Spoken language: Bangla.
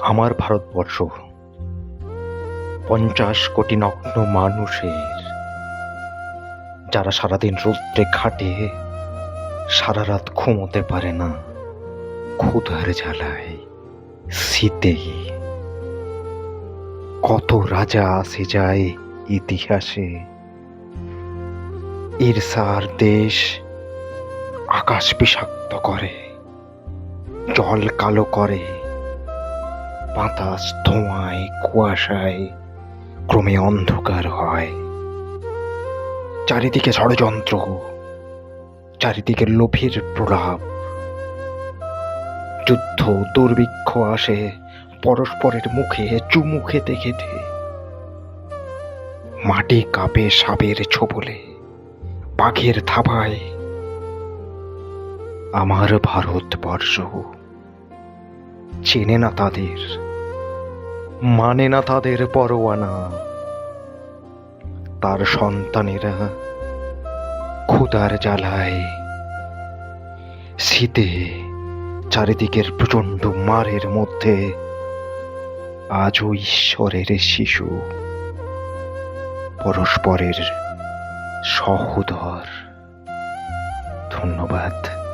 আমার ভারতবর্ষ। পঞ্চাশ কোটি নগ্ন মানুষের, যারা সারাদিন রৌদ্রে খাটে সারা রাত ঘুমোতে পারে না, ক্ষুধার জ্বালায় শীতে। কত রাজা আসে যায় ইতিহাসে। ঈর্ষার দেশ আকাশ বিষাক্ত করে, জল কালো করে। বাতাস ধোঁয়ায়, কুয়াশায়, ক্রমে অন্ধকার হয়। চারিদিকে ষড়যন্ত্র, চারিদিকে লোভের প্রলাপ। যুদ্ধ দুর্ভিক্ষ আসে পরস্পরের মুখে, চুমু খেতে খেতে। মাটি কাঁপে সাপের ছোবলে, বাঘের থাবায়। আমার ভারতবর্ষ চেনে না তাদের মানে না তাদের পরোয়ানা। তার সন্তানেরা ক্ষুদার জ্বালায়, শীতে চারিদিকের প্রচণ্ড মারের মধ্যে আজও ঈশ্বরের শিশু, পরস্পরের সহোদর। ধন্যবাদ।